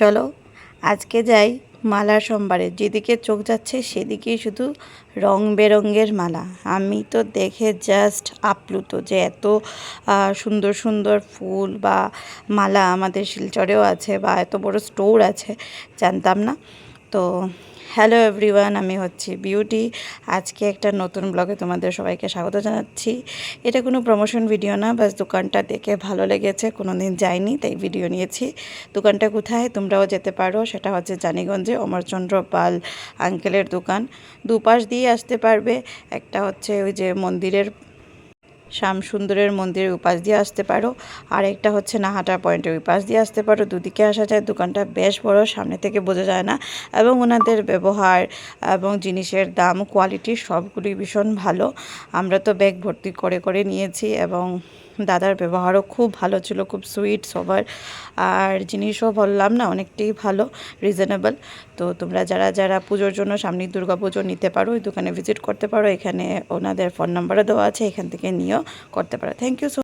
চলো, আজকে যাই মালার সোমবারে। যেদিকে চোখ যাচ্ছে সেদিকেই শুধু রং বেরঙের মালা। আমি তো দেখে জাস্ট আপ্লুত যে এত সুন্দর সুন্দর ফুল বা মালা আমাদের শিলচরেও আছে বা এত বড় স্টোর আছে, জানতাম না। তো হ্যালো এভরিওয়ান, আমি হচ্ছি বিউটি। আজকে একটা নতুন ব্লগে তোমাদের সবাইকে স্বাগত জানাচ্ছি। এটা কোনো প্রমোশন ভিডিও না, বাস দোকানটা দেখে ভালো লেগেছে কোনো দিন যাইনি, তাই ভিডিও নিয়েছি। দোকানটা কোথায়? তোমরাও যেতে পারো, সেটা হচ্ছে জানিগঞ্জে অমরচন্দ্র পাল আঙ্কেলের দোকান। দুপাশ দিয়ে আসতে পারবে, একটা হচ্ছে ওই যে মন্দিরের শ্যাম সুন্দরের মন্দিরের উপাস দিয়ে আসতে পারো। আর একটা হচ্ছে নাহাটা পয়েন্টের উপাস দিয়ে আসতে পারো। দুদিকে আসা যায়, দোকানটা বেশ বড়, সামনে থেকে বোঝা যায় না। এবং ওনাদের ব্যবহার এবং জিনিসের দাম কোয়ালিটি সবগুলি ভীষণ ভালো। আমরা তো ব্যাগ ভর্তি করে করে নিয়েছি এবং দাদার ব্যবহারও খুব ভালো ছিল, খুব সুইট সবার। আর জিনিসও বললাম না, অনেকটাই ভালো রিজনেবল তো তোমরা যারা যারা পুজোর জন্য সামনে দুর্গা পুজো নিতে পারো, ওই দোকানে ভিজিট করতে পারো। এখানে ওনাদের ফোন নাম্বারও দেওয়া আছে, এখান থেকে নিয়েও করতে পারো। Thank you so